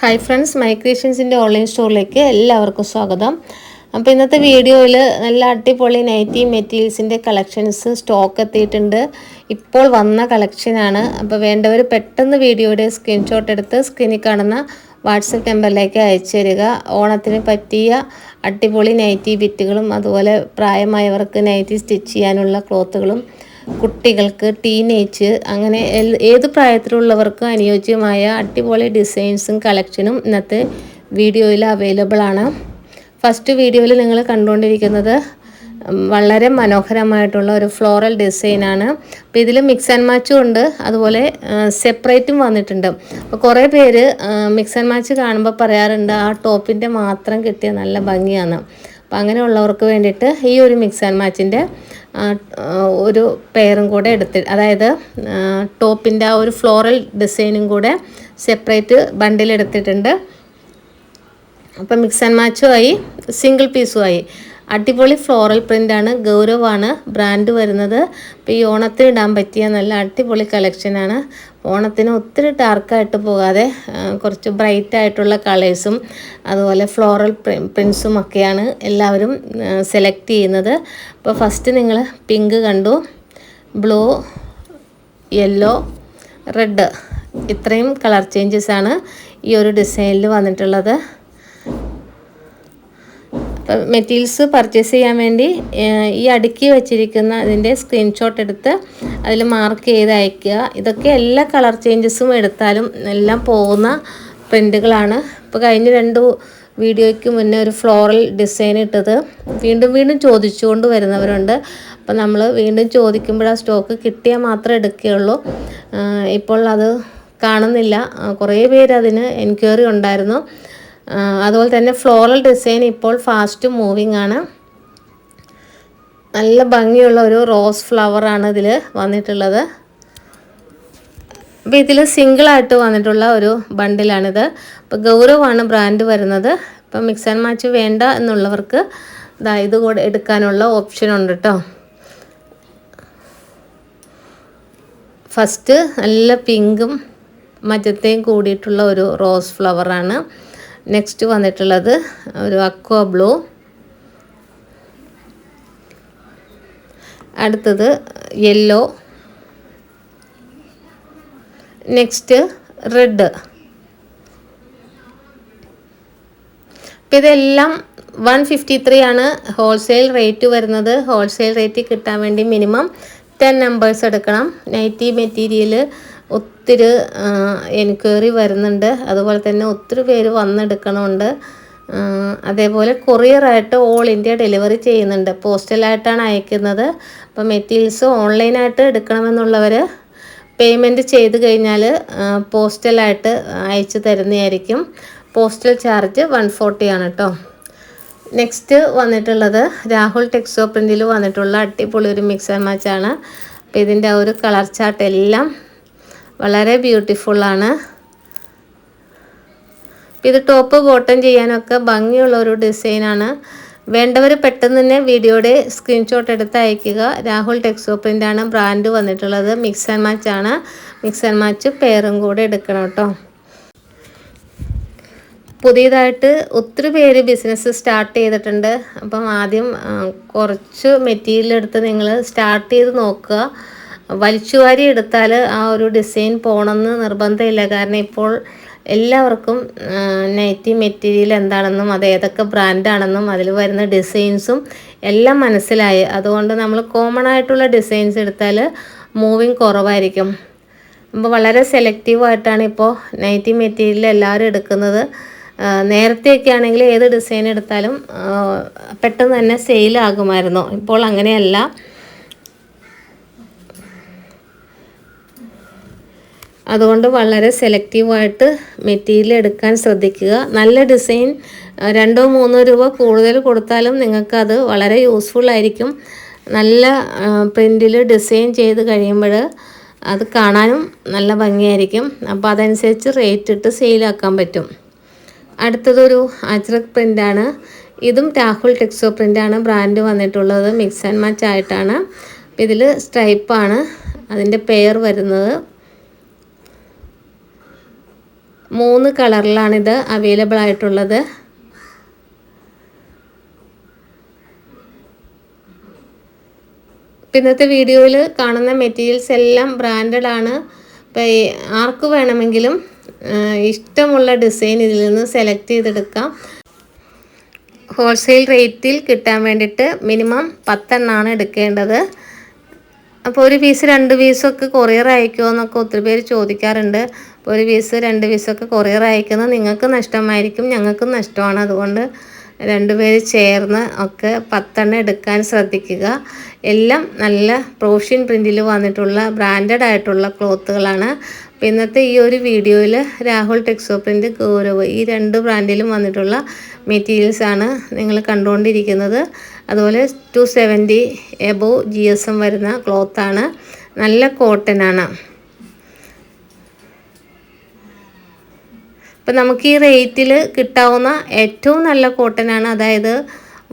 Hi friends മൈക്രേഷൻസിന്റെ online സ്റ്റോറിലേക്ക് എല്ലാവർക്കും സ്വാഗതം. അപ്പോൾ ഇന്നത്തെ വീഡിയോയിൽ നല്ല അടിപൊളി നൈറ്റി മെറ്റീരിയൽസിന്റെ കളക്ഷൻസ് സ്റ്റോക്ക് എത്തിയിട്ടുണ്ട്. ഇപ്പോൾ വന്ന കളക്ഷനാണ് അപ്പോൾ വേണ്ടവർ പെട്ടെന്ന് വീഡിയോയുടെ സ്ക്രീൻഷോട്ട് എടുത്ത് സ്ക്രീനിൽ കാണുന്ന വാട്സപ്പ് നമ്പറിലേക്ക് അയച്ചു തരിക. ഓണത്തിന് പറ്റിയ അടിപൊളി നൈറ്റി ബിറ്റുകളും അതുപോലെ പ്രായമായവർക്ക് നൈറ്റി സ്റ്റിച്ച് ചെയ്യാനുള്ള ക്ലോത്തുകളും കുട്ടികൾക്ക് ടീനേജ് അങ്ങനെ ഏത് പ്രായത്തിലുള്ളവർക്കും അനുയോജ്യമായ അടിപൊളി ഡിസൈൻസും കളക്ഷനും ഇന്നത്തെ വീഡിയോയിൽ അവൈലബിൾ ആണ്. ഫസ്റ്റ് വീഡിയോയിൽ നിങ്ങൾ കണ്ടുകൊണ്ടിരിക്കുന്നത് വളരെ മനോഹരമായിട്ടുള്ള ഒരു ഫ്ലോറൽ ഡിസൈനാണ് അപ്പോൾ ഇതിൽ മിക്സ് ആൻഡ് മാച്ചും ഉണ്ട്. അതുപോലെ സെപ്പറേറ്റും വന്നിട്ടുണ്ട്. അപ്പോൾ കുറേ പേര് മിക്സ് ആൻഡ് മാച്ച് കാണുമ്പോൾ പറയാറുണ്ട് ആ ടോപ്പിന്റെ മാത്രം കിട്ടിയ നല്ല ഭംഗിയാണ് അപ്പോൾ അങ്ങനെയുള്ളവർക്ക് വേണ്ടിയിട്ട് ഈ ഒരു മിക്സ് ആൻഡ് മാച്ചിന്റെ ഒരു പെയറും കൂടെ എടുത്ത് അതായത് ടോപ്പിന്റെ ആ ഒരു ഫ്ലോറൽ ഡിസൈനും കൂടെ സെപ്പറേറ്റ് ബണ്ടിൽ എടുത്തിട്ടുണ്ട്. അപ്പം മിക്സ് ആൻഡ് മാച്ചും ആയി സിംഗിൾ പീസും ആയി. അടിപൊളി ഫ്ലോറൽ പ്രിന്റാണ് ഗൗരവാണ് ബ്രാൻഡ് വരുന്നത്. അപ്പോൾ ഈ ഓണത്തിന് ഇടാൻ പറ്റിയ നല്ല അടിപൊളി കളക്ഷനാണ് ഓണത്തിന് ഒത്തിരി ഡാർക്കായിട്ട് പോകാതെ കുറച്ച് ബ്രൈറ്റ് ആയിട്ടുള്ള കളേഴ്സും അതുപോലെ ഫ്ലോറൽ പ്രിൻസും ഒക്കെയാണ് എല്ലാവരും സെലക്ട് ചെയ്യുന്നത്. അപ്പോൾ ഫസ്റ്റ് നിങ്ങൾ പിങ്ക് കണ്ടു. ബ്ലൂ യെല്ലോ റെഡ് ഇത്രയും കളർ ചേഞ്ചസ് ആണ് ഈ ഒരു ഡിസൈനിൽ വന്നിട്ടുള്ളത്. മെറ്റീരിയൽസ് പർച്ചേസ് ചെയ്യാൻ വേണ്ടി ഈ അടുക്കി വെച്ചിരിക്കുന്ന ഇതിന്റെ സ്ക്രീൻഷോട്ട് എടുത്ത് അതിൽ മാർക്ക് ചെയ്ത് അയക്കുക. ഇതൊക്കെ എല്ലാ കളർ ചേഞ്ചസും എടുത്താലും എല്ലാം പോകുന്ന പ്രിന്റുകളാണ് ഇപ്പോൾ കഴിഞ്ഞ രണ്ട് വീഡിയോയ്ക്ക് മുന്നേ ഒരു ഫ്ലോറൽ ഡിസൈൻ ഇട്ടത്. വീണ്ടും വീണ്ടും ചോദിച്ചുകൊണ്ട് വരുന്നവരുണ്ട്. അപ്പോൾ നമ്മൾ വീണ്ടും ചോദിക്കുമ്പോൾ ആ സ്റ്റോക്ക് കിട്ടിയാൽ മാത്രമേ എടുക്കുകയുള്ളൂ ഇപ്പോൾ അത് കാണുന്നില്ല. കുറേ പേര് അതിന് എൻക്വയറി ഉണ്ടായിരുന്നു. അതുപോലെ തന്നെ ഫ്ലോറൽ ഡിസൈൻ ഇപ്പോൾ ഫാസ്റ്റ് മൂവിങ് ആണ്. നല്ല ഭംഗിയുള്ള ഒരു റോസ് ഫ്ലവർ ആണ് ഇതിൽ വന്നിട്ടുള്ളത്. അപ്പോൾ ഇതിൽ സിംഗിളായിട്ട് വന്നിട്ടുള്ള ഒരു ബണ്ടിലാണിത് അപ്പോൾ ഗൗരവമാണ് ബ്രാൻഡ് വരുന്നത്. ഇപ്പം മിക്സ് ആൻഡ് മാച്ച് വേണ്ട എന്നുള്ളവർക്ക് ഇതാ ഇത് കൂടെ എടുക്കാനുള്ള ഓപ്ഷൻ ഉണ്ട് കേട്ടോ ഫസ്റ്റ് നല്ല പിങ്കും മജത്തെയും കൂടിയിട്ടുള്ള ഒരു റോസ് ഫ്ലവറാണ് നെക്സ്റ്റ് വന്നിട്ടുള്ളത് ഒരു അക്വാ ബ്ലൂ അടുത്തത് യെല്ലോ നെക്സ്റ്റ് റെഡ് അപ്പം ഇതെല്ലാം വൺ ഫിഫ്റ്റി ത്രീ ആണ് ഹോൾസെയിൽ റേറ്റ് വരുന്നത്. ഹോൾസെയിൽ റേറ്റ് കിട്ടാൻ വേണ്ടി മിനിമം ടെൻ നമ്പേഴ്സ് എടുക്കണം. നൈറ്റി മെറ്റീരിയൽ ഒത്തിരി എൻക്വയറി വരുന്നുണ്ട്. അതുപോലെ തന്നെ ഒത്തിരി പേര് വന്നെടുക്കണമുണ്ട്. അതേപോലെ കൊറിയറായിട്ട് ഓൾ ഇന്ത്യ ഡെലിവറി ചെയ്യുന്നുണ്ട്. പോസ്റ്റലായിട്ടാണ് അയക്കുന്നത്. അപ്പോൾ മെറ്റീരിയൽസ് ഓൺലൈനായിട്ട് എടുക്കണമെന്നുള്ളവർ പേയ്മെന്റ് ചെയ്ത് കഴിഞ്ഞാൽ പോസ്റ്റലായിട്ട് അയച്ചു തരുന്നതായിരിക്കും. പോസ്റ്റൽ ചാർജ് വൺ ഫോർട്ടിയാണ് കേട്ടോ. നെക്സ്റ്റ് വന്നിട്ടുള്ളത് രാഹുൽ ടെക്സോ പ്രിന്റിൽ വന്നിട്ടുള്ള അടിപൊളി ഒരു മിക്സ് ആൻഡ് മാച്ചാണ്. അപ്പോൾ ഇതിന്റെ ആ ഒരു കളർ ചാർട്ട് എല്ലാം വളരെ ബ്യൂട്ടിഫുള്ളാണ് ഇത് ടോപ്പ് ബോട്ടം ചെയ്യാനൊക്കെ ഭംഗിയുള്ള ഒരു ഡിസൈനാണ് വേണ്ടവർ പെട്ടെന്ന് തന്നെ വീഡിയോയുടെ സ്ക്രീൻഷോട്ട് എടുത്ത് അയക്കുക രാഹുൽ ടെക്സോ ആണ് ബ്രാൻഡ് വന്നിട്ടുള്ളത്. മിക്സ് ആൻഡ് മാച്ച് ആണ്. മിക്സ് ആൻഡ് മാച്ച് പേരും കൂടെ എടുക്കണം കേട്ടോ. പുതിയതായിട്ട് ഒത്തിരി പേര് ബിസിനസ് സ്റ്റാർട്ട് ചെയ്തിട്ടുണ്ട്. അപ്പം ആദ്യം കുറച്ച് മെറ്റീരിയൽ എടുത്ത് നിങ്ങൾ സ്റ്റാർട്ട് ചെയ്ത് നോക്കുക. വലിച്ചുവാരി എടുത്താൽ ആ ഒരു ഡിസൈൻ പോകണമെന്ന് നിർബന്ധമില്ല. കാരണം ഇപ്പോൾ എല്ലാവർക്കും നൈറ്റി മെറ്റീരിയൽ എന്താണെന്നും അത് ഏതൊക്കെ ബ്രാൻഡാണെന്നും അതിൽ വരുന്ന ഡിസൈൻസും എല്ലാം മനസ്സിലായി. അതുകൊണ്ട് നമ്മൾ കോമൺ ആയിട്ടുള്ള ഡിസൈൻസ് എടുത്താൽ മൂവിങ് കുറവായിരിക്കും. അപ്പോൾ വളരെ സെലക്റ്റീവായിട്ടാണ് ഇപ്പോൾ നൈറ്റി മെറ്റീരിയൽ എല്ലാവരും എടുക്കുന്നത്. നേരത്തെയൊക്കെ ആണെങ്കിൽ ഏത് ഡിസൈൻ എടുത്താലും പെട്ടെന്ന് തന്നെ സെയിലാകുമായിരുന്നു ഇപ്പോൾ അങ്ങനെയല്ല. അതുകൊണ്ട് വളരെ സെലക്റ്റീവായിട്ട് മെറ്റീരിയൽ എടുക്കാൻ ശ്രദ്ധിക്കുക. നല്ല ഡിസൈൻ രണ്ടോ മൂന്നോ രൂപ കൂടുതൽ കൊടുത്താലും നിങ്ങൾക്കത് വളരെ യൂസ്ഫുൾ ആയിരിക്കും. നല്ല പ്രിന്റിൽ ഡിസൈൻ ചെയ്ത് കഴിയുമ്പോൾ അത് കാണാനും നല്ല ഭംഗിയായിരിക്കും. അപ്പോൾ അതനുസരിച്ച് റേറ്റ് ഇട്ട് സെയിലാക്കാൻ പറ്റും. അടുത്തതൊരു അജ്രക് പ്രിന്റാണ് ഇതും രാഹുൽ ടെക്സോ പ്രിന്റാണ് ബ്രാൻഡ് വന്നിട്ടുള്ളത് മിക്സ് ആൻഡ് മാച്ച് ആയിട്ടാണ്. ഇതിൽ സ്ട്രൈപ്പാണ് അതിന്റെ പെയർ വരുന്നത്. മൂന്ന് കളറിലാണിത് അവൈലബിൾ ആയിട്ടുള്ളത്. ഇന്നത്തെ വീഡിയോയിൽ കാണുന്ന മെറ്റീരിയൽസ് എല്ലാം ബ്രാൻഡഡ് ആണ്. ആർക്ക് വേണമെങ്കിലും ഇഷ്ടമുള്ള ഡിസൈൻ ഇതിൽ നിന്ന് സെലക്ട് ചെയ്തെടുക്കാം. ഹോൾസെയിൽ റേറ്റിൽ കിട്ടാൻ വേണ്ടിയിട്ട് മിനിമം പത്തെണ്ണമാണ് എടുക്കേണ്ടത്. അപ്പോൾ ഒരു പീസ് രണ്ട് പീസൊക്കെ കൊറിയർ അയക്കുമോ എന്നൊക്കെ ഒത്തിരി പേര് ചോദിക്കാറുണ്ട്. അപ്പോൾ ഒരു പീസ് രണ്ട് പീസൊക്കെ കൊറിയർ അയക്കുന്നത് നിങ്ങൾക്ക് നഷ്ടമായിരിക്കും ഞങ്ങൾക്കും നഷ്ടമാണ്. അതുകൊണ്ട് രണ്ടുപേര് ചേർന്ന് ഒക്കെ പത്തെണ്ണം എടുക്കാൻ ശ്രദ്ധിക്കുക. എല്ലാം നല്ല പ്രോഷ്യൻ പ്രിന്റിൽ വന്നിട്ടുള്ള ബ്രാൻഡഡ് ആയിട്ടുള്ള ക്ലോത്തുകളാണ് അപ്പോൾ ഇന്നത്തെ ഈ ഒരു വീഡിയോയിൽ രാഹുൽ ടെക്സോ പ്രിന്റ് ഗൗരവ് ഈ രണ്ട് ബ്രാൻഡിലും വന്നിട്ടുള്ള മെറ്റീരിയൽസാണ് നിങ്ങൾ കണ്ടുകൊണ്ടിരിക്കുന്നത്. അതുപോലെ two seventy above G S M വരുന്ന ക്ലോത്താണ് നല്ല കോട്ടൺ അപ്പം നമുക്ക് ഈ റേറ്റിൽ കിട്ടാവുന്ന ഏറ്റവും നല്ല കോട്ടനാണ് അതായത്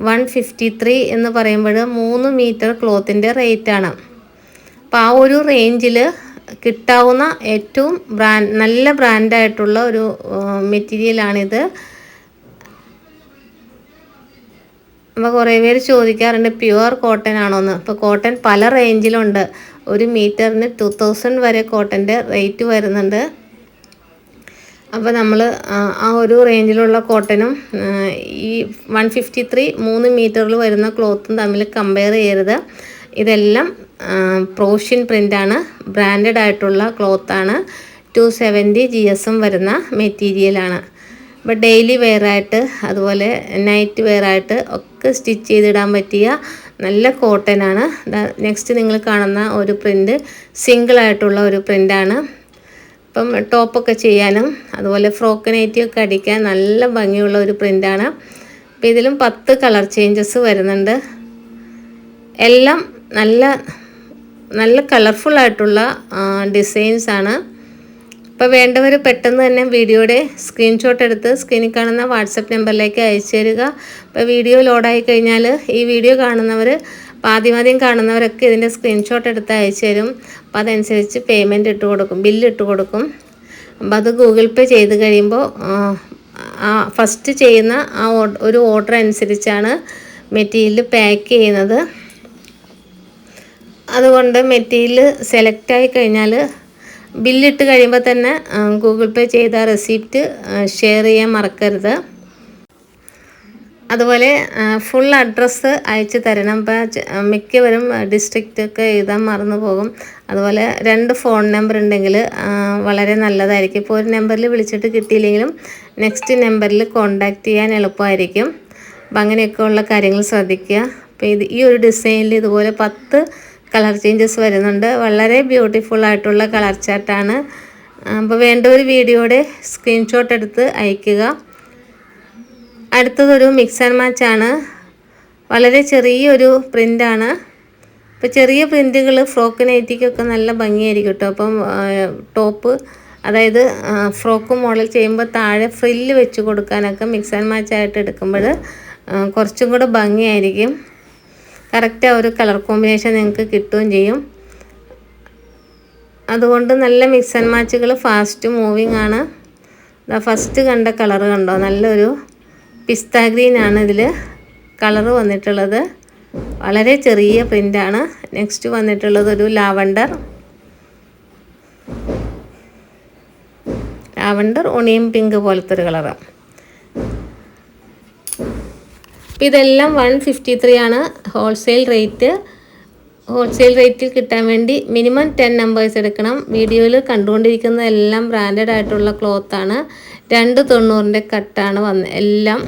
വൺ ഫിഫ്റ്റി ത്രീ എന്ന് പറയുമ്പോൾ മൂന്ന് മീറ്റർ ക്ലോത്തിന്റെ റേറ്റാണ് അപ്പോൾ ആ ഒരു റേഞ്ചിൽ കിട്ടാവുന്ന ഏറ്റവും ബ്രാൻഡ് നല്ല ബ്രാൻഡായിട്ടുള്ള ഒരു മെറ്റീരിയലാണിത് അപ്പോൾ കുറേ പേര് ചോദിക്കാറുണ്ട് പ്യുവർ കോട്ടൺ ആണോന്ന്? അപ്പോൾ കോട്ടൺ പല റേഞ്ചിലുണ്ട് ഒരു മീറ്ററിന് ടു തൗസൻഡ് വരെ കോട്ടന്റെ റേറ്റ് വരുന്നുണ്ട്. അപ്പോൾ നമ്മൾ ആ ഒരു റേഞ്ചിലുള്ള കോട്ടനും ഈ വൺ ഫിഫ്റ്റി ത്രീ മൂന്ന് മീറ്ററിൽ വരുന്ന ക്ലോത്തും തമ്മിൽ കമ്പയർ ചെയ്യരുത്. ഇതെല്ലാം പ്രോഷ്യൻ പ്രിന്റാണ് ബ്രാൻഡഡ് ആയിട്ടുള്ള ക്ലോത്താണ് ടു സെവന്റി ജി എസ് വരുന്ന മെറ്റീരിയലാണ് അപ്പോൾ ഡെയിലി വെയറായിട്ട് അതുപോലെ നൈറ്റ് വെയറായിട്ട് ഒക്കെ സ്റ്റിച്ച് ചെയ്തിടാൻ പറ്റിയ നല്ല കോട്ടനാണ് നെക്സ്റ്റ് നിങ്ങൾ കാണുന്ന ഒരു പ്രിന്റ് സിംഗിളായിട്ടുള്ള ഒരു പ്രിന്റാണ് ഇപ്പം ടോപ്പൊക്കെ ചെയ്യാനും അതുപോലെ ഫ്രോക്ക് നൈറ്റിയൊക്കെ അടിക്കാൻ നല്ല ഭംഗിയുള്ള ഒരു പ്രിന്റാണ് അപ്പോൾ ഇതിലും പത്ത് കളർ ചേഞ്ചസ് വരുന്നുണ്ട്. എല്ലാം നല്ല നല്ല കളർഫുൾ ആയിട്ടുള്ള ഡിസൈൻസ് ആണ്. അപ്പോൾ വേണ്ടവർ പെട്ടെന്ന് തന്നെ വീഡിയോയുടെ സ്ക്രീൻഷോട്ട് എടുത്ത് സ്ക്രീനിൽ കാണുന്ന വാട്സപ്പ് നമ്പറിലേക്ക് അയച്ചു തരിക. അപ്പോൾ വീഡിയോ ലോഡായി കഴിഞ്ഞാൽ ഈ വീഡിയോ കാണുന്നവർ അപ്പോൾ ആദ്യം ആദ്യം കാണുന്നവരൊക്കെ ഇതിന്റെ സ്ക്രീൻഷോട്ട് എടുത്ത് അയച്ചു തരും. അപ്പോൾ അതനുസരിച്ച് പേയ്മെന്റ് ഇട്ട് കൊടുക്കും. ബില്ല് ഇട്ട് കൊടുക്കും. അപ്പോൾ അത് ഗൂഗിൾ പേ ചെയ്ത് കഴിയുമ്പോൾ ആ ഫസ്റ്റ് ചെയ്യുന്ന ആ ഒരു ഓർഡർ അനുസരിച്ചാണ് മെറ്റീരിയൽ പാക്ക് ചെയ്യുന്നത്. അതുകൊണ്ട് മെറ്റീരിയൽ സെലക്ട് ആയി കഴിഞ്ഞാൽ ബില്ലിട്ട് കഴിയുമ്പോൾ തന്നെ ഗൂഗിൾ പേ ചെയ്ത റെസിപ്റ്റ് ഷെയർ ചെയ്യാൻ മറക്കരുത്. അതുപോലെ ഫുൾ അഡ്രസ്സ് അയച്ചു തരണം. ഇപ്പം മിക്കവരും ഡിസ്ട്രിക്റ്റൊക്കെ എഴുതാൻ മറന്നു പോകും. അതുപോലെ രണ്ട് ഫോൺ നമ്പർ ഉണ്ടെങ്കിൽ വളരെ നല്ലതായിരിക്കും. ഇപ്പോൾ ഒരു നമ്പറിൽ വിളിച്ചിട്ട് കിട്ടിയില്ലെങ്കിലും നെക്സ്റ്റ് നമ്പറിൽ കോണ്ടാക്ട് ചെയ്യാൻ എളുപ്പമായിരിക്കും. അപ്പം അങ്ങനെയൊക്കെ ഉള്ള കാര്യങ്ങൾ ശ്രദ്ധിക്കുക. അപ്പോൾ ഇത് ഈ ഒരു ഡിസൈനിൽ ഇതുപോലെ പത്ത് കളർ ചേഞ്ചസ് വരുന്നുണ്ട്. വളരെ ബ്യൂട്ടിഫുൾ ആയിട്ടുള്ള കളർ ചാർട്ടാണ് അപ്പോൾ വേണ്ട ഒരു വീഡിയോയുടെ സ്ക്രീൻഷോട്ട് എടുത്ത് അയയ്ക്കുക അടുത്തതൊരു മിക്സ് ആൻഡ് മാച്ച് ആണ്. വളരെ ചെറിയൊരു പ്രിന്റാണ് ഇപ്പോൾ ചെറിയ പ്രിന്റുകൾ ഫ്രോക്ക് നൈറ്റിക്കൊക്കെ നല്ല ഭംഗിയായിരിക്കും കേട്ടോ. അപ്പം ടോപ്പ് അതായത് ഫ്രോക്ക് മോഡൽ ചെയ്യുമ്പോൾ താഴെ ഫ്രില്ല് വെച്ച് കൊടുക്കാനൊക്കെ മിക്സ് ആൻഡ് മാച്ച് ആയിട്ട് എടുക്കുമ്പോൾ കുറച്ചും കൂടെ ഭംഗിയായിരിക്കും. കറക്റ്റ് ഒരു കളർ കോമ്പിനേഷൻ നിങ്ങൾക്ക് കിട്ടുകയും ചെയ്യും. അതുകൊണ്ട് നല്ല മിക്സ് ആൻഡ് മാച്ചുകൾ ഫാസ്റ്റ് മൂവിങ് ആണ്. ഫസ്റ്റ് കണ്ട കളർ കണ്ടോ? നല്ലൊരു പിസ്ത ആണ് ഇതിൽ കളർ വന്നിട്ടുള്ളത്. വളരെ ചെറിയ പ്രിന്റാണ് നെക്സ്റ്റ് വന്നിട്ടുള്ളത് ഒരു ലാവണ്ടർ. ലാവണ്ടർ ഒണിയും പിങ്ക് പോലത്തെ ഒരു കളറാണ് ഇതെല്ലാം വൺ ഫിഫ്റ്റി ത്രീ ആണ്. Wholesale rate. ഹോൾസെയിൽ റേറ്റിൽ കിട്ടാൻ വേണ്ടി മിനിമം ടെൻ നമ്പേഴ്സ് എടുക്കണം. വീഡിയോയിൽ കണ്ടുകൊണ്ടിരിക്കുന്ന എല്ലാം ബ്രാൻഡഡ് ആയിട്ടുള്ള ക്ലോത്താണ് രണ്ട് തൊണ്ണൂറിന്റെ കട്ടാണ് വന്ന് എല്ലാം.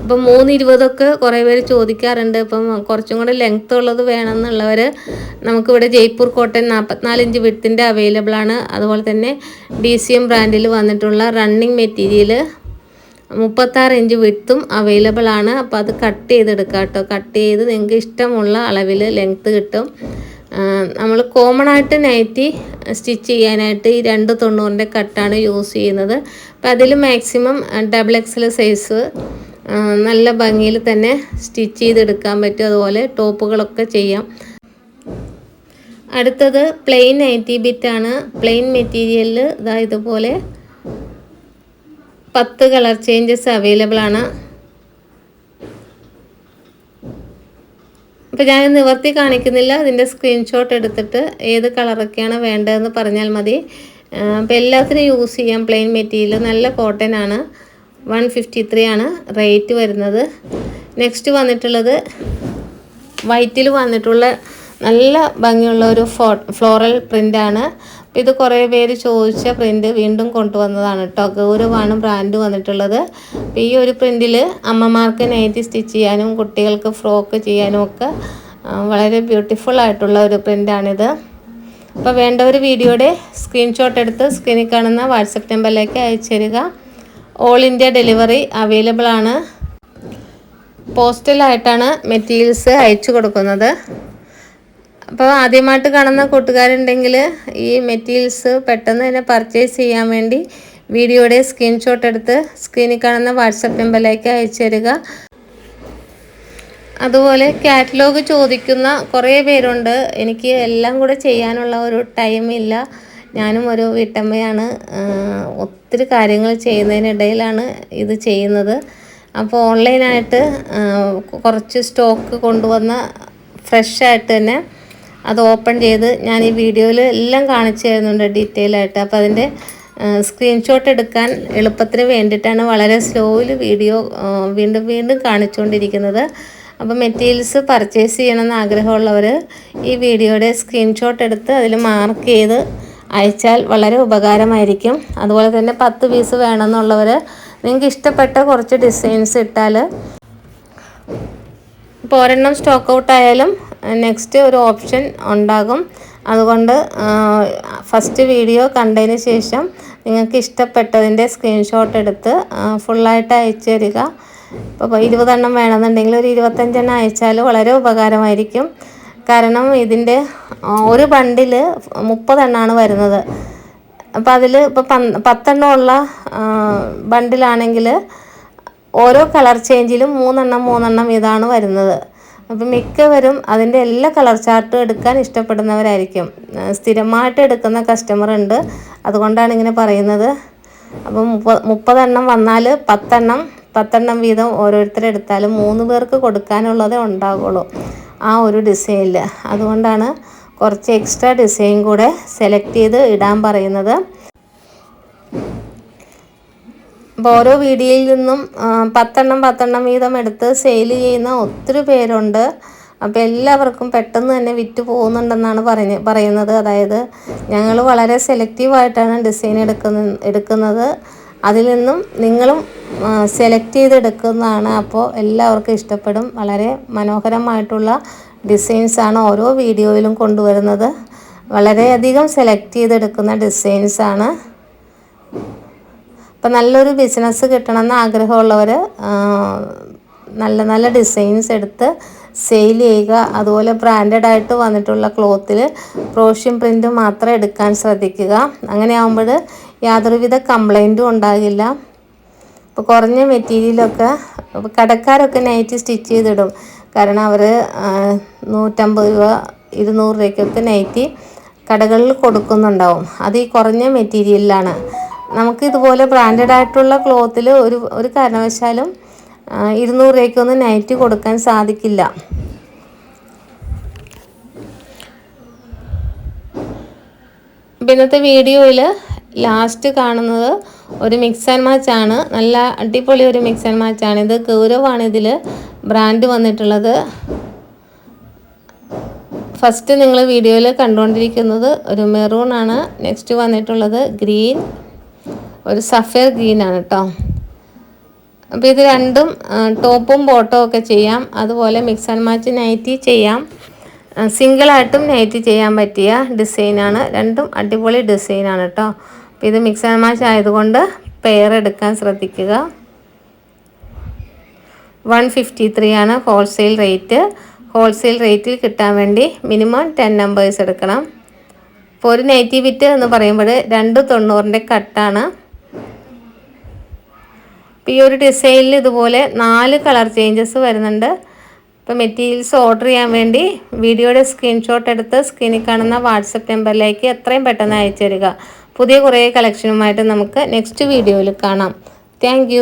ഇപ്പം മൂന്ന് ഇരുപതൊക്കെ കുറേ പേര് ചോദിക്കാറുണ്ട്. ഇപ്പം കുറച്ചും കൂടെ ലെങ്ത് ഉള്ളത് വേണമെന്നുള്ളവർ നമുക്കിവിടെ ജയ്പൂർ കോട്ടൺ നാൽപ്പത്തിനാല് ഇഞ്ച് വിട്ടിന്റെ അവൈലബിൾ ആണ്. അതുപോലെ തന്നെ ഡി സി എം ബ്രാൻഡിൽ വന്നിട്ടുള്ള റണ്ണിങ് മെറ്റീരിയൽ മുപ്പത്താറ് ഇഞ്ച് വിട്ടും അവൈലബിൾ ആണ്. അപ്പോൾ അത് കട്ട് ചെയ്തെടുക്കാം കേട്ടോ കട്ട് ചെയ്ത് നിങ്ങൾക്ക് ഇഷ്ടമുള്ള അളവിൽ ലെങ്ത്ത് കിട്ടും. നമ്മൾ കോമൺ ആയിട്ട് നൈറ്റി സ്റ്റിച്ച് ചെയ്യാനായിട്ട് ഈ രണ്ട് തൊണ്ണൂറിന്റെ കട്ടാണ് യൂസ് ചെയ്യുന്നത്. അപ്പം അതിൽ മാക്സിമം ഡബിൾ എക്സൽ സൈസ് നല്ല ഭംഗിയിൽ തന്നെ സ്റ്റിച്ച് ചെയ്തെടുക്കാൻ പറ്റും. അതുപോലെ ടോപ്പുകളൊക്കെ ചെയ്യാം. അടുത്തത് പ്ലെയിൻ നൈറ്റി ബിറ്റാണ് പ്ലെയിൻ മെറ്റീരിയലിൽ ഇതാ ഇതുപോലെ പത്ത് കളർ ചേഞ്ചസ് അവൈലബിൾ ആണ്. അപ്പോൾ ഞാൻ നിവർത്തി കാണിക്കുന്നില്ല. അതിന്റെ സ്ക്രീൻഷോട്ട് എടുത്തിട്ട് ഏത് കളറൊക്കെയാണ് വേണ്ടതെന്ന് പറഞ്ഞാൽ മതി. അപ്പോൾ എല്ലാത്തിനും യൂസ് ചെയ്യാം. പ്ലെയിൻ മെറ്റീരിയൽ നല്ല കോട്ടൺ ആണ്. വൺ ഫിഫ്റ്റി ത്രീ ആണ് റേറ്റ് വരുന്നത്. നെക്സ്റ്റ് വന്നിട്ടുള്ളത് വൈറ്റിൽ വന്നിട്ടുള്ള നല്ല ഭംഗിയുള്ള ഒരു ഫ്ലോറൽ പ്രിന്റാണ് ഇത് കുറേ പേര് ചോദിച്ച പ്രിന്റ് വീണ്ടും കൊണ്ടുവന്നതാണ് കേട്ടോ ഗൗരവാണ് ബ്രാൻഡ് വന്നിട്ടുള്ളത്. ഈ ഒരു പ്രിന്റിൽ അമ്മമാർക്ക് നൈറ്റി സ്റ്റിച്ച് ചെയ്യാനും കുട്ടികൾക്ക് ഫ്രോക്ക് ചെയ്യാനും ഒക്കെ വളരെ ബ്യൂട്ടിഫുൾ ആയിട്ടുള്ള ഒരു പ്രിന്റാണിത് അപ്പോൾ വേണ്ടവർ വീഡിയോയുടെ സ്ക്രീൻഷോട്ട് എടുത്ത് സ്ക്രീനിൽ കാണുന്ന വാട്സപ്പ് നമ്പറിലേക്ക് അയച്ചു തരിക. ഓൾ ഇന്ത്യ ഡെലിവറി അവൈലബിൾ ആണ്. പോസ്റ്റലായിട്ടാണ് മെറ്റീരിയൽസ് അയച്ചു കൊടുക്കുന്നത്. അപ്പോൾ ആദ്യമായിട്ട് കാണുന്ന കൂട്ടുകാരുണ്ടെങ്കിൽ ഈ മെറ്റീരിയൽസ് പെട്ടെന്ന് തന്നെ പർച്ചേസ് ചെയ്യാൻ വേണ്ടി വീഡിയോയുടെ സ്ക്രീൻഷോട്ട് എടുത്ത് സ്ക്രീനിൽ കാണുന്ന വാട്സപ്പ് നമ്പറിലേക്ക് അയച്ചു തരിക. അതുപോലെ കാറ്റലോഗ് ചോദിക്കുന്ന കുറേ പേരുണ്ട്. എനിക്ക് എല്ലാം കൂടെ ചെയ്യാനുള്ള ഒരു ടൈമില്ല ഞാനും ഒരു വീട്ടമ്മയാണ്. ഒത്തിരി കാര്യങ്ങൾ ചെയ്യുന്നതിനിടയിലാണ് ഇത് ചെയ്യുന്നത്. അപ്പോൾ ഓൺലൈനായിട്ട് കുറച്ച് സ്റ്റോക്ക് കൊണ്ടുവന്ന ഫ്രഷായിട്ട് തന്നെ അത് ഓപ്പൺ ചെയ്ത് ഞാൻ ഈ വീഡിയോയിൽ എല്ലാം കാണിച്ചു തരുന്നുണ്ട് ഡീറ്റെയിൽ ആയിട്ട്. അപ്പോൾ അതിന്റെ സ്ക്രീൻഷോട്ട് എടുക്കാൻ എളുപ്പത്തിന് വേണ്ടിയിട്ടാണ് വളരെ സ്ലോയിൽ വീഡിയോ വീണ്ടും വീണ്ടും കാണിച്ചുകൊണ്ടിരിക്കുന്നത്. അപ്പോൾ മെറ്റീരിയൽസ് പർച്ചേസ് ചെയ്യണമെന്ന് ആഗ്രഹമുള്ളവർ ഈ വീഡിയോയുടെ സ്ക്രീൻഷോട്ട് എടുത്ത് അതിൽ മാർക്ക് ചെയ്ത് അയച്ചാൽ വളരെ ഉപകാരമായിരിക്കും. അതുപോലെ തന്നെ പത്ത് പീസ് വേണമെന്നുള്ളവർ നിങ്ങൾക്ക് ഇഷ്ടപ്പെട്ട കുറച്ച് ഡിസൈൻസ് ഇട്ടാൽ ഇപ്പോൾ ഒരെണ്ണം സ്റ്റോക്ക് ഔട്ട് ആയാലും നെക്സ്റ്റ് ഒരു ഓപ്ഷൻ ഉണ്ടാകും. അതുകൊണ്ട് ഫസ്റ്റ് വീഡിയോ കണ്ടതിന് ശേഷം നിങ്ങൾക്ക് ഇഷ്ടപ്പെട്ടതിന്റെ സ്ക്രീൻഷോട്ട് എടുത്ത് ഫുള്ളായിട്ട് അയച്ചു തരിക. ഇപ്പോൾ ഇരുപതെണ്ണം വേണമെന്നുണ്ടെങ്കിൽ ഒരു ഇരുപത്തഞ്ചെണ്ണം അയച്ചാൽ വളരെ ഉപകാരമായിരിക്കും. കാരണം ഇതിന്റെ ഒരു ബണ്ടിൽ മുപ്പതെണ്ണമാണ് വരുന്നത്. അപ്പോൾ അതിൽ ഇപ്പോൾ പത്തെണ്ണം ഉള്ള ബണ്ടിലാണെങ്കിൽ ഓരോ കളർ ചേഞ്ചിലും മൂന്നെണ്ണം മൂന്നെണ്ണം ഇതാണ് വരുന്നത്. അപ്പം മിക്കവരും അതിന്റെ എല്ലാ കളർ ചാർട്ടും എടുക്കാൻ ഇഷ്ടപ്പെടുന്നവരായിരിക്കും. സ്ഥിരമായിട്ട് എടുക്കുന്ന കസ്റ്റമർ ഉണ്ട്. അതുകൊണ്ടാണ് ഇങ്ങനെ പറയുന്നത്. അപ്പം മുപ്പ മുപ്പതെണ്ണം വന്നാൽ പത്തെണ്ണം പത്തെണ്ണം വീതം ഓരോരുത്തരെടുത്താലും മൂന്ന് പേർക്ക് കൊടുക്കാനുള്ളതേ ഉണ്ടാവുള്ളൂ ആ ഒരു ഡിസൈനിൽ അതുകൊണ്ടാണ് കുറച്ച് എക്സ്ട്രാ ഡിസൈൻ കൂടെ സെലക്ട് ചെയ്ത് ഇടാൻ പറയുന്നത്. ഓരോ വീഡിയോയിൽ നിന്നും പത്തെണ്ണം പത്തെണ്ണം വീതം എടുത്ത് സെയിൽ ചെയ്യുന്ന ഒത്തിരി പേരുണ്ട്. അപ്പോൾ എല്ലാവർക്കും പെട്ടെന്ന് തന്നെ വിറ്റ് പോകുന്നുണ്ടെന്നാണ് പറഞ്ഞ് പറയുന്നത്. അതായത് ഞങ്ങൾ വളരെ സെലക്റ്റീവായിട്ടാണ് ഡിസൈൻ എടുക്കുന്ന എടുക്കുന്നത്. അതിൽ നിന്നും നിങ്ങളും സെലക്ട് ചെയ്തെടുക്കുന്നതാണ്. അപ്പോൾ എല്ലാവർക്കും ഇഷ്ടപ്പെടും. വളരെ മനോഹരമായിട്ടുള്ള ഡിസൈൻസാണ് ഓരോ വീഡിയോയിലും കൊണ്ടുവരുന്നത്. വളരെയധികം സെലക്ട് ചെയ്തെടുക്കുന്ന ഡിസൈൻസാണ് അപ്പം നല്ലൊരു ബിസിനസ് കിട്ടണമെന്ന് ആഗ്രഹമുള്ളവർ നല്ല നല്ല ഡിസൈൻസ് എടുത്ത് സെയിൽ ചെയ്യുക. അതുപോലെ ബ്രാൻഡഡ് ആയിട്ട് വന്നിട്ടുള്ള ക്ലോത്തിൽ ക്രോഷ്യം പ്രിന്റ് മാത്രം എടുക്കാൻ ശ്രദ്ധിക്കുക. അങ്ങനെ ആകുമ്പോൾ യാതൊരുവിധ കംപ്ലൈന്റും ഉണ്ടാകില്ല. ഇപ്പോൾ കുറഞ്ഞ മെറ്റീരിയലൊക്കെ കടക്കാരൊക്കെ നൈറ്റ് സ്റ്റിച്ച് ചെയ്തിടും. കാരണം അവർ നൂറ്റമ്പത് രൂപ ഇരുന്നൂറ് രൂപയ്ക്കൊക്കെ നൈറ്റി കടകളിൽ കൊടുക്കുന്നുണ്ടാവും. അത് ഈ കുറഞ്ഞ മെറ്റീരിയലിലാണ് നമുക്ക് ഇതുപോലെ ബ്രാൻഡഡ് ആയിട്ടുള്ള ക്ലോത്തിൽ ഒരു ഒരു കാരണവശാലും ഇരുന്നൂറ് രൂപയ്ക്കൊന്നും നൈറ്റ് കൊടുക്കാൻ സാധിക്കില്ല. പിന്നത്തെ വീഡിയോയിൽ ലാസ്റ്റ് കാണുന്നത് ഒരു മിക്സ് ആൻഡ് മാച്ച് ആണ്. നല്ല അടിപൊളി ഒരു മിക്സ് ആൻഡ് മാച്ച് ആണ്. ഇത് ഗൗരവാണ് ഇതിൽ ബ്രാൻഡ് വന്നിട്ടുള്ളത്. ഫസ്റ്റ് നിങ്ങൾ വീഡിയോയിൽ കണ്ടുകൊണ്ടിരിക്കുന്നത് ഒരു മെറൂൺ ആണ്. നെക്സ്റ്റ് വന്നിട്ടുള്ളത് ഗ്രീൻ ഒരു സഫയർ ഗ്രീനാണ് കേട്ടോ അപ്പോൾ ഇത് രണ്ടും ടോപ്പും ബോട്ടോ ഒക്കെ ചെയ്യാം. അതുപോലെ മിക്സ് ആൻഡ് മാച്ച് നൈറ്റി ചെയ്യാം. സിംഗിളായിട്ടും നൈറ്റി ചെയ്യാൻ പറ്റിയ ഡിസൈനാണ് രണ്ടും അടിപൊളി ഡിസൈനാണ് കേട്ടോ അപ്പോൾ ഇത് മിക്സ് ആൻഡ് മാച്ച് ആയതുകൊണ്ട് പെയർ എടുക്കാൻ ശ്രദ്ധിക്കുക. വൺ ഫിഫ്റ്റി ത്രീ ആണ് ഹോൾസെയിൽ റേറ്റ്. ഹോൾസെയിൽ റേറ്റിൽ കിട്ടാൻ വേണ്ടി മിനിമം ടെൻ നമ്പേഴ്സ് എടുക്കണം. ഇപ്പോൾ ഒരു നൈറ്റി വിറ്റ് എന്ന് പറയുമ്പോൾ രണ്ട് തൊണ്ണൂറിന്റെ കട്ടാണ്. ഈ ഒരു ഡിസൈനിൽ ഇതുപോലെ നാല് കളർ ചേഞ്ചസ് വരുന്നുണ്ട്. അപ്പോൾ മെറ്റീരിയൽസ് ഓർഡർ ചെയ്യാൻ വേണ്ടി വീഡിയോയുടെ സ്ക്രീൻഷോട്ട് എടുത്ത് സ്ക്രീനിൽ കാണുന്ന വാട്സപ്പ് നമ്പറിലേക്ക് എത്രയും പെട്ടെന്ന് അയച്ചു തരിക. പുതിയ കുറേ കളക്ഷനുമായിട്ട് നമുക്ക് നെക്സ്റ്റ് വീഡിയോയിൽ കാണാം. താങ്ക്